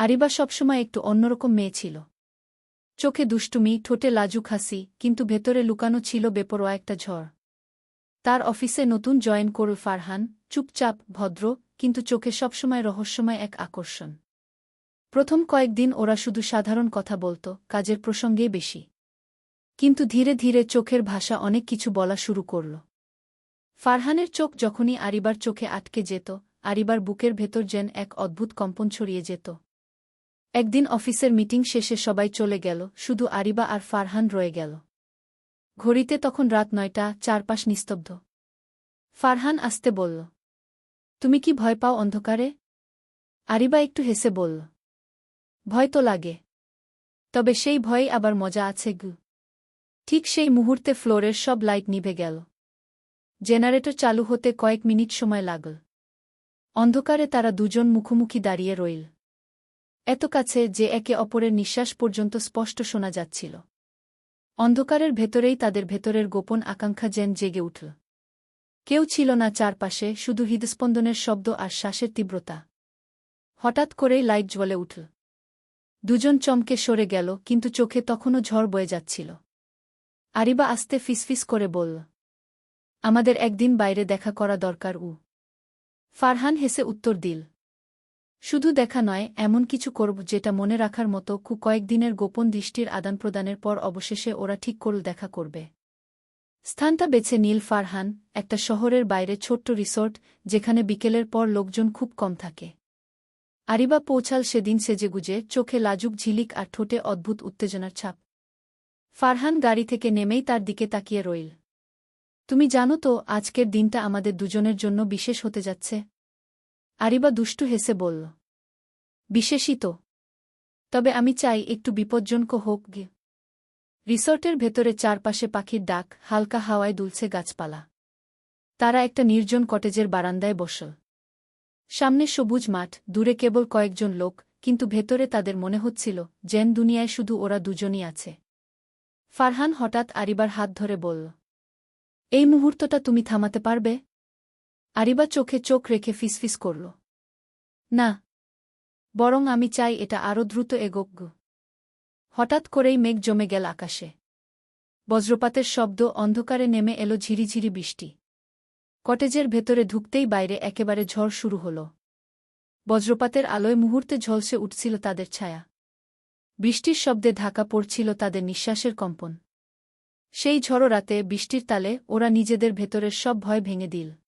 আরিবা সবসময় একটু অন্যরকম মেয়ে ছিল। চোখে দুষ্টুমি, ঠোঁটে লাজুক হাসি, কিন্তু ভেতরে লুকানো ছিল বেপরোয়া একটা ঝড়। তার অফিসে নতুন জয়েন করল ফারহান, চুপচাপ, ভদ্র, কিন্তু চোখে সবসময় রহস্যময় এক আকর্ষণ। প্রথম কয়েকদিন ওরা শুধু সাধারণ কথা বলত, কাজের প্রসঙ্গেই বেশি। কিন্তু ধীরে ধীরে চোখের ভাষা অনেক কিছু বলা শুরু করল। ফারহানের চোখ যখনই আরিবার চোখে আটকে যেত, আরিবার বুকের ভেতর যেন এক অদ্ভুত কম্পন ছড়িয়ে যেত। একদিন অফিসের মিটিং শেষে সবাই চলে গেল, শুধু আরিবা আর ফারহান রয়ে গেল। ঘড়িতে তখন রাত নয়টা, চারপাশ নিস্তব্ধ। ফারহান আসতে বলল, তুমি কি ভয় পাও অন্ধকারে? আরিবা একটু হেসে বলল, ভয় তো লাগে, তবে সেই ভয়েই আবার মজা আছে গু। ঠিক সেই মুহূর্তে ফ্লোরের সব লাইট নিভে গেল। জেনারেটর চালু হতে কয়েক মিনিট সময় লাগল। অন্ধকারে তারা দুজন মুখোমুখি দাঁড়িয়ে রইল। এত কাছে যে একে অপরের নিঃশ্বাস পর্যন্ত স্পষ্ট শোনা যাচ্ছিল। অন্ধকারের ভেতরেই তাদের ভেতরের গোপন আকাঙ্ক্ষা যেন জেগে উঠল। কেউ ছিল না চারপাশে, শুধু হৃদস্পন্দনের শব্দ আর শ্বাসের তীব্রতা। হঠাৎ করেই লাইট জ্বলে উঠল। দুজন চমকে সরে গেল, কিন্তু চোখে তখনও ঝড় বয়ে যাচ্ছিল। আরিবা আস্তে ফিসফিস করে বলল, আমাদের একদিন বাইরে দেখা করা দরকার, উ। ফারহান হেসে উত্তর দিল শুধু দেখা নয়, এমন কিছু করব যেটা মনে রাখার মতো কু কয়েকদিনের গোপন দৃষ্টির আদান প্রদানের পর অবশেষে ওরা ঠিক করল দেখা করবে। স্থানটা বেছে নীল ফারহান, একটা শহরের বাইরে ছোট্ট রিসোর্ট, যেখানে বিকেলের পর লোকজন খুব কম থাকে। আরিবা পৌঁছাল সেদিন সেজেগুজে, চোখে লাজুক ঝিলিক আর ঠোঁটে অদ্ভুত উত্তেজনার ছাপ। ফারহান গাড়ি থেকে নেমেই তার দিকে তাকিয়ে রইল। তুমি জানো তো, আজকের দিনটা আমাদের দুজনের জন্য বিশেষ হতে যাচ্ছে? আরিবা দুষ্টু হেসে বলল, বিশেষিত। তবে আমি চাই একটু বিপজ্জনক হোক গে। রিসর্টের ভেতরে চারপাশে পাখির ডাক, হালকা হাওয়ায় দুলছে গাছপালা। তারা একটা নির্জন কটেজের বারান্দায় বসল। সামনে সবুজ মাঠ, দূরে কেবল কয়েকজন লোক, কিন্তু ভেতরে তাদের মনে হচ্ছিল জেন দুনিয়ায় শুধু ওরা দুজনই আছে। ফারহান হঠাৎ আরিবার হাত ধরে বলল, এই মুহূর্তটা তুমি থামাতে পারবে? আরিবা চোখে চোখ রেখে ফিসফিস করল। না। বরং আমি চাই এটা আরও দ্রুত এগোক হঠাৎ করেই মেঘ জমে গেল আকাশে। বজ্রপাতের শব্দ অন্ধকারে নেমে এলো ঝিরিঝিরি বৃষ্টি। কটেজের ভেতরে ঢুকতেই বাইরে একেবারে ঝড় শুরু হল। বজ্রপাতের আলোয় মুহূর্তে ঝলসে উঠছিল তাদের ছায়া। বৃষ্টির শব্দে ঢাকা পড়ছিল তাদের নিঃশ্বাসের কম্পন। সেই ঝড়ো রাতে বৃষ্টির তালে ওরা নিজেদের ভেতরের সব ভয় ভেঙে দিল।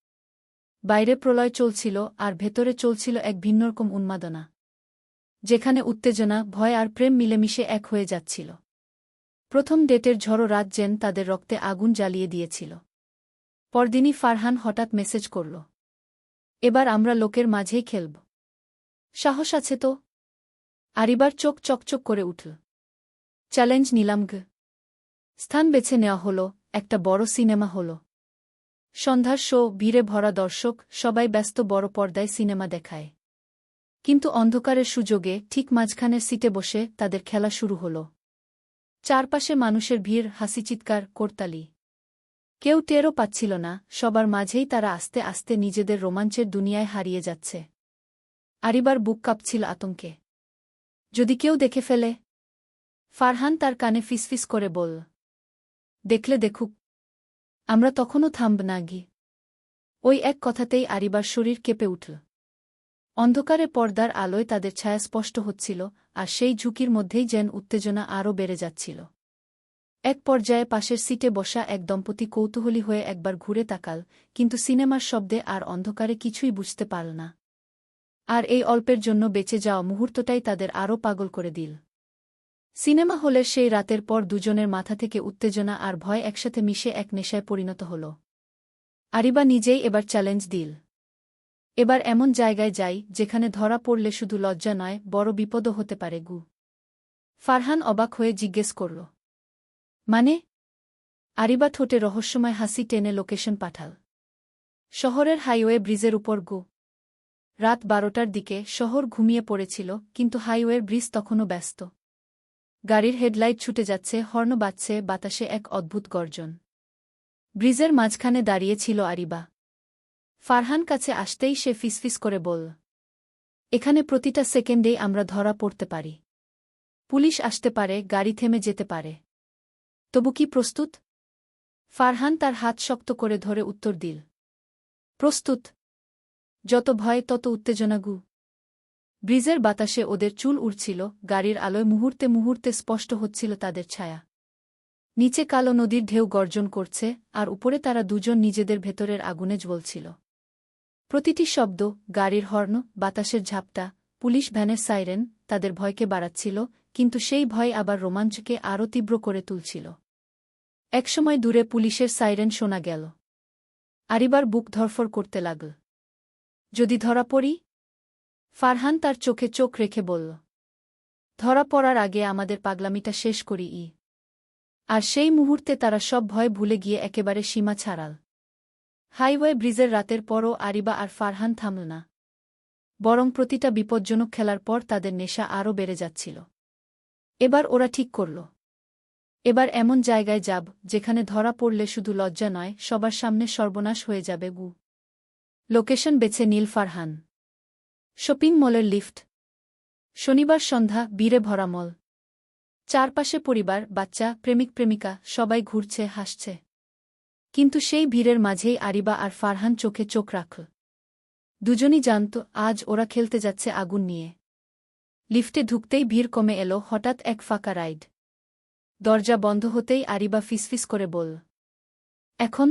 বাইরে প্রলয় চলছিল আর ভেতরে চলছিল এক ভিন্নরকম উন্মাদনা। যেখানে উত্তেজনা, ভয় আর প্রেম মিলেমিশে এক হয়ে যাচ্ছিল। প্রথম ডেটের ঝড়ো রাত যেন তাদের রক্তে আগুন জ্বালিয়ে দিয়েছিল। পরদিনই ফারহান হঠাৎ মেসেজ করল, এবার আমরা লোকের মাঝেই খেলব। সাহস আছে তো? আরিবার চোখ চকচক করে উঠল, চ্যালেঞ্জ নিলাম গ। স্থান বেছে নেওয়া হল, একটা বড় সিনেমা হল। সন্ধ্যার শো, ভিড়ে ভরা দর্শক, সবাই ব্যস্ত বড় পর্দায় সিনেমা দেখায়। কিন্তু অন্ধকারের সুযোগে, ঠিক মাঝখানের সিটে বসে, তাদের খেলা শুরু হল। চারপাশে মানুষের ভিড়, হাসি চিৎকার, করতালি। কেউ টেরও পাচ্ছিল না, সবার মাঝেই তারা আস্তে আস্তে নিজেদের রোমাঞ্চের দুনিয়ায় হারিয়ে যাচ্ছে। আরিবার বুক কাঁপছিল আতঙ্কে। যদি কেউ দেখে ফেলে? ফারহান তার কানে ফিসফিস করে বল। দেখলে দেখুক। আমরা তখনও থামব না গি। ওই এক কথাতেই আরিবার শরীর কেঁপে উঠল। অন্ধকারে পর্দার আলোয় তাদের ছায়া স্পষ্ট হচ্ছিল, আর সেই ঝুঁকির মধ্যেই যেন উত্তেজনা আরও বেড়ে যাচ্ছিল। এক পর্যায়ে পাশের সিটে বসা এক দম্পতি কৌতূহলী হয়ে একবার ঘুরে তাকাল, কিন্তু সিনেমার শব্দে আর অন্ধকারে কিছুই বুঝতে পারল না। আর এই অল্পের জন্য বেঁচে যাওয়া মুহূর্তটাই তাদের আরও পাগল করে দিল। সিনেমা হলের সেই রাতের পর দুজনের মাথা থেকে উত্তেজনা আর ভয় একসাথে মিশে এক নেশায় পরিণত হল। আরিবা নিজেই এবার চ্যালেঞ্জ দিল। এবার এমন জায়গায় যাই যেখানে ধরা পড়লে শুধু লজ্জা নয়, বড় বিপদও হতে পারে, গু। ফারহান অবাক হয়ে জিজ্ঞেস করল মানে? আরিবা ঠোঁটে রহস্যময় হাসি টেনে লোকেশন পাঠাল। শহরের হাইওয়ে ব্রিজের উপর, গু। রাত বারোটার দিকে শহর ঘুমিয়ে পড়েছিল, কিন্তু হাইওয়ের ব্রিজ তখনও ব্যস্ত। গাড়ির হেডলাইট ছুটে যাচ্ছে, হর্ন বাজছে, বাতাসে এক অদ্ভুত গর্জন। ব্রিজের মাঝখানে দাঁড়িয়ে ছিল আরিবা। ফারহান কাছে আসতেই সে ফিসফিস করে বলল, এখানে প্রতিটা সেকেন্ডেই আমরা ধরা পড়তে পারি। পুলিশ আসতে পারে, গাড়ি থেমে যেতে পারে। তবু কি প্রস্তুত? ফারহান তার হাত শক্ত করে ধরে উত্তর দিল, প্রস্তুত। যত ভয়, তত উত্তেজনাগু ব্রিজের বাতাসে ওদের চুল উড়ছিল, গাড়ির আলোয় মুহূর্তে মুহূর্তে স্পষ্ট হচ্ছিল তাদের ছায়া। নিচে কালো নদীর ঢেউ গর্জন করছে, আর উপরে তারা দুজন নিজেদের ভেতরের আগুনে জ্বলছিল। প্রতিটি শব্দ, গাড়ির হর্ন, বাতাসের ঝাপটা, পুলিশ ভ্যানের সাইরেন, তাদের ভয়কে বাড়াচ্ছিল, কিন্তু সেই ভয় আবার রোমাঞ্চকে আরও তীব্র করে তুলছিল। একসময় দূরে পুলিশের সাইরেন শোনা গেল। আরিবার বুক ধরফর করতে লাগল। যদি ধরা পড়ি ফারহান তার চোখে চোখ রেখে বলল, ধরা পড়ার আগে আমাদের পাগলামিটা শেষ করি ই। আর সেই মুহূর্তে তারা সব ভয় ভুলে গিয়ে একেবারে সীমা ছাড়াল। হাইওয়ে ব্রিজের রাতের পরও আরিবা আর ফারহান থামল না। বরং প্রতিটা বিপজ্জনক খেলার পর তাদের নেশা আরও বেড়ে যাচ্ছিল। এবার ওরা ঠিক করল। এবার এমন জায়গায় যাব, যেখানে ধরা পড়লে শুধু লজ্জা নয়, সবার সামনে সর্বনাশ হয়ে যাবে গু। লোকেশন বেছে নীল ফারহান। শপিং মলের লিফট। শনিবার সন্ধ্যা, বীরে ভরা মল। চারপাশে পরিবার, বাচ্চা, প্রেমিক, প্রেমিকা, সবাই ঘুরছে, হাসছে। কিন্তু সেই ভিড়ের মাঝেই আরিবা আর ফারহান চোখে চোখ রাখল দুজনই জানত, আজ ওরা খেলতে যাচ্ছে আগুন নিয়ে। লিফটে ঢুকতেই ভিড় কমে এলো, হঠাৎ এক ফাঁকা রাইড। দরজা বন্ধ হতেই আরিবা ফিসফিস করে বল, এখন?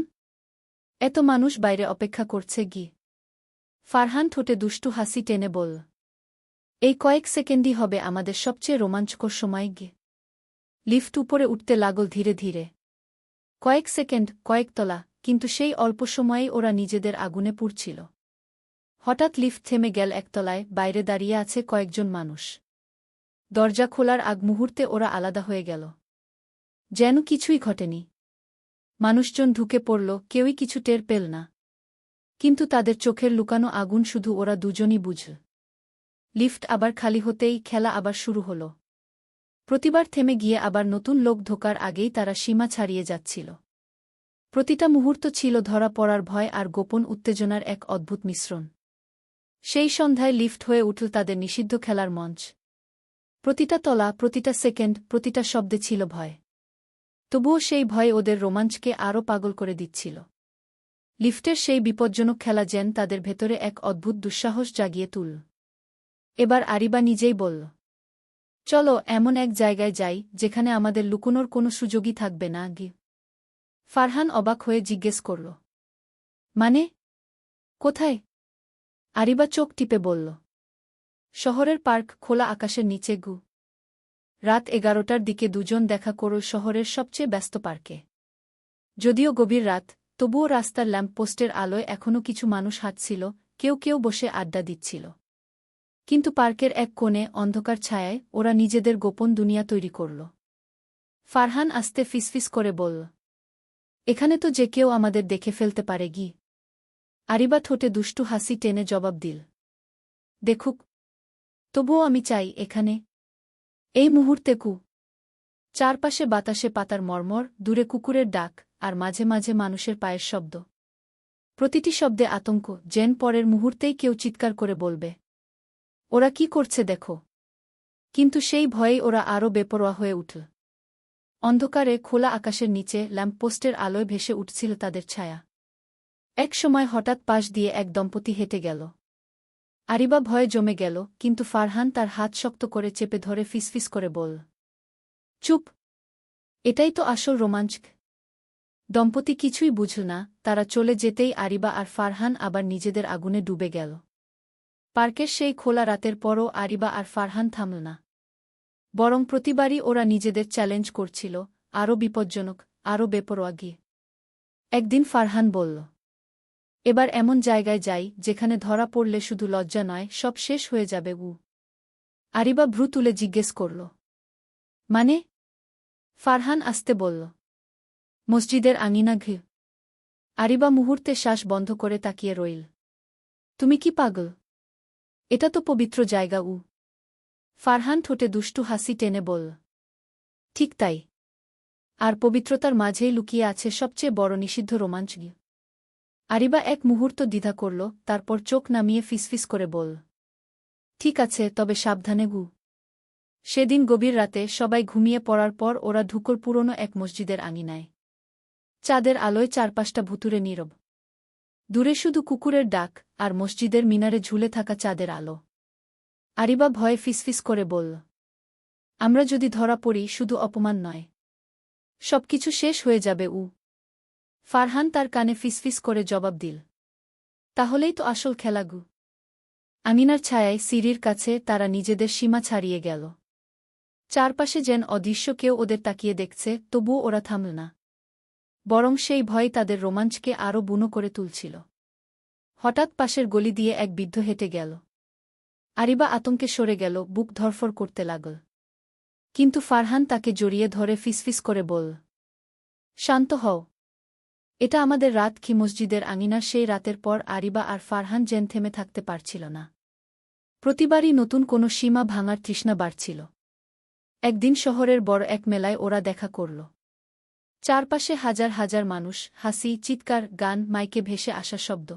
এত মানুষ বাইরে অপেক্ষা করছে, গি। ফারহান ঠোঁটে দুষ্টু হাসি টেনে বল এই কয়েক সেকেন্ডই হবে আমাদের সবচেয়ে রোমাঞ্চকর সময় গে। লিফট উপরে উঠতে লাগল ধীরে ধীরে। কয়েক সেকেন্ড, কয়েক তলা, কিন্তু সেই অল্প সময়েই ওরা নিজেদের আগুনে পুড়ছিল। হঠাৎ লিফট থেমে গেল একতলায় বাইরে দাঁড়িয়ে আছে কয়েকজন মানুষ। দরজা খোলার আগ মুহূর্তে ওরা আলাদা হয়ে গেল। যেন কিছুই ঘটেনি। মানুষজন ঢুকে পড়ল, কেউই কিছু টের পেল না। কিন্তু তাদের চোখের লুকানো আগুন শুধু ওরা দুজনই বুঝল লিফট আবার খালি হতেই খেলা আবার শুরু হল। প্রতিবার থেমে গিয়ে আবার নতুন লোক ঢোকার আগেই তারা সীমা ছাড়িয়ে যাচ্ছিল। প্রতিটা মুহূর্ত ছিল ধরা পড়ার ভয় আর গোপন উত্তেজনার এক অদ্ভুত মিশ্রণ। সেই সন্ধ্যায় লিফট হয়ে উঠল তাদের নিষিদ্ধ খেলার মঞ্চ। প্রতিটা তলা, প্রতিটা সেকেন্ড, প্রতিটা শব্দে ছিল ভয়। তবুও সেই ভয় ওদের রোমাঞ্চকে আরও পাগল করে দিচ্ছিল। লিফটের সেই বিপজ্জনক খেলা যেন তাদের ভেতরে এক অদ্ভুত দুঃসাহস জাগিয়ে তুল। এবার আরিবা নিজেই বলল, চলো, এমন এক জায়গায় যাই, যেখানে আমাদের লুকোনোর কোনো সুযোগই থাকবে না গি ফারহান অবাক হয়ে জিজ্ঞেস করল মানে? কোথায়? আরিবা চোখ টিপে বলল, শহরের পার্ক খোলা আকাশের নিচে গু। রাত এগারোটার দিকে দুজন দেখা করল শহরের সবচেয়ে ব্যস্ত পার্কে। যদিও গভীর রাত তবুও রাস্তার ল্যাম্পপোস্টের আলোয় এখনও কিছু মানুষ হাঁটছিল, কেউ কেউ বসে আড্ডা দিচ্ছিল। কিন্তু পার্কের এক কোণে অন্ধকার ছায়ায় ওরা নিজেদের গোপন দুনিয়া তৈরি করল। ফারহান আস্তে ফিসফিস করে বলল, এখানে তো যে কেউ আমাদের দেখে ফেলতে পারে গি। আরিবা ঠোঁটে দুষ্টু হাসি টেনে জবাব দিল, দেখুক, তবুও আমি চাই এখানে। এই মুহূর্তে কু। চারপাশে বাতাসে পাতার মর্মর, দূরে কুকুরের ডাক আর মাঝে মাঝে মানুষের পায়ের শব্দ। প্রতিটি শব্দে আতঙ্ক, যেন পরের মুহূর্তেই কেউ চিৎকার করে বলবে, ওরা কি করছে দেখো। কিন্তু সেই ভয়েই ওরা আরও বেপরোয়া হয়ে উঠল। অন্ধকারে খোলা আকাশের নিচে ল্যাম্পপোস্টের আলোয় ভেসে উঠছিল তাদের ছায়া। এক সময় হঠাৎ পাশ দিয়ে এক দম্পতি হেঁটে গেল। আরিবা ভয়ে জমে গেল, কিন্তু ফারহান তার হাত শক্ত করে চেপে ধরে ফিসফিস করে বল চুপ। এটাই তো আসল রোমাঞ্চ দম্পতি কিছুই বুঝল না, তারা চলে যেতেই আরিবা আর ফারহান আবার নিজেদের আগুনে ডুবে গেল। পার্কের সেই খোলা রাতের পরও আরিবা আর ফারহান থামল না। বরং প্রতিবারই ওরা নিজেদের চ্যালেঞ্জ করছিল, আরও বিপজ্জনক, আরও বেপরোয়া গিয়ে একদিন ফারহান বলল, এবার এমন জায়গায় যাই, যেখানে ধরা পড়লে শুধু লজ্জা নয়, সব শেষ হয়ে যাবে উ আরিবা ভ্রু তুলে জিজ্ঞেস করল মানে? ফারহান আসতে বলল মসজিদের আঙিনা ঘি। আরিবা মুহূর্তে শ্বাস বন্ধ করে তাকিয়ে রইল। তুমি কি পাগল? এটা তো পবিত্র জায়গা উ। ফারহান ঠোঁটে দুষ্টু হাসি টেনে বল ঠিক তাই। আর পবিত্রতার মাঝেই লুকিয়ে আছে সবচেয়ে বড় নিষিদ্ধ রোমাঞ্চ আরিবা এক মুহূর্ত দ্বিধা করল, তারপর চোখ নামিয়ে ফিসফিস করে বল, ঠিক আছে, তবে সাবধানে গু সেদিন গভীর রাতে সবাই ঘুমিয়ে পড়ার পর ওরা ঢুকর পুরনো এক মসজিদের আঙিনায়। চাঁদের আলোয় চারপাশটা ভুতুরে নীরব। দূরে শুধু কুকুরের ডাক আর মসজিদের মিনারে ঝুলে থাকা চাঁদের আলো। আরিবা ভয়ে ফিসফিস করে বলল, আমরা যদি ধরা পড়ি, শুধু অপমান নয়। সবকিছু শেষ হয়ে যাবে, উ। ফারহান তার কানে ফিসফিস করে জবাব দিল, তাহলেই তো আসল খেলাগু আমিনার ছায়ায় সিরির কাছে তারা নিজেদের সীমা ছাড়িয়ে গেল। চারপাশে যেন অদৃশ্য কেউ ওদের তাকিয়ে দেখছে, তবুও ওরা থামল না। বরং সেই ভয় তাদের রোমাঞ্চকে আরও বুনো করে তুলছিল। হঠাৎ পাশের গলি দিয়ে এক বৃদ্ধ হেঁটে গেল। আরিবা আতঙ্কে সরে গেল, বুক ধরফর করতে লাগল। কিন্তু ফারহান তাকে জড়িয়ে ধরে ফিসফিস করে বল শান্ত হও। এটা আমাদের রাত কি মসজিদের আঙিনার সেই রাতের পর আরিবা আর ফারহান জেন থেমে থাকতে পারছিল না। প্রতিবারই নতুন কোনো সীমা ভাঙার তৃষ্ণা বাড়ছিল। একদিন শহরের বড় এক মেলায় ওরা দেখা করল। চারপাশে হাজার হাজার মানুষ, হাসি, চিৎকার, গান, মাইকে ভেসে আসা শব্দ।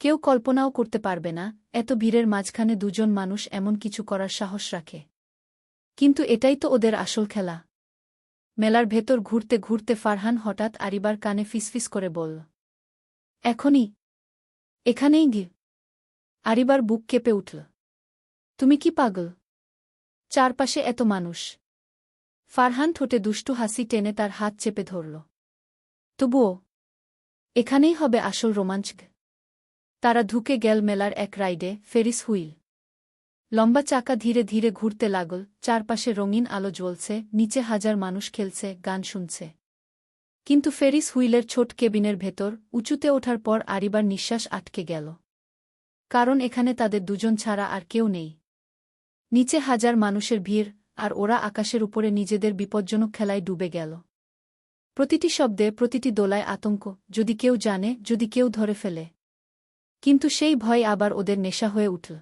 কেউ কল্পনাও করতে পারবে না, এত ভিড়ের মাঝখানে দুজন মানুষ এমন কিছু করার সাহস রাখে। কিন্তু এটাই তো ওদের আসল খেলা। মেলার ভেতর ঘুরতে ঘুরতে ফারহান হঠাৎ আরিবার কানে ফিসফিস করে বলল, এখনই? এখানেই গি আরিবার বুক কেঁপে উঠল, তুমি কি পাগল? চারপাশে এত মানুষ ফারহান ঠোঁটে দুষ্টু হাসি টেনে তার হাত চেপে ধরল। তবুও, এখানেই হবে আসল রোমাঞ্চ তারা ঢুকে গেল মেলার এক রাইডে, ফেরিস হুইল। লম্বা চাকা ধীরে ধীরে ঘুরতে লাগল, চারপাশে রঙিন আলো জ্বলছে, নিচে হাজার মানুষ খেলছে, গান শুনছে। কিন্তু ফেরিস হুইলের ছোট কেবিনের ভেতর, উঁচুতে ওঠার পর আরিবার নিঃশ্বাস আটকে গেল। কারণ এখানে তাদের দুজন ছাড়া আর কেউ নেই। নিচে হাজার মানুষের ভিড় আর ওরা আকাশের উপরে নিজেদের বিপজ্জনক খেলায় ডুবে গেল। প্রতিটি শব্দে প্রতিটি দোলায় আতঙ্ক, যদি কেউ জানে, যদি কেউ ধরে ফেলে। কিন্তু সেই ভয় আবার ওদের নেশা হয়ে উঠল।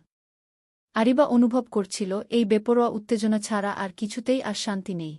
আরিবা অনুভব করছিল, এই বেপরোয়া উত্তেজনা ছাড়া আর কিছুতেই আর শান্তি নেই।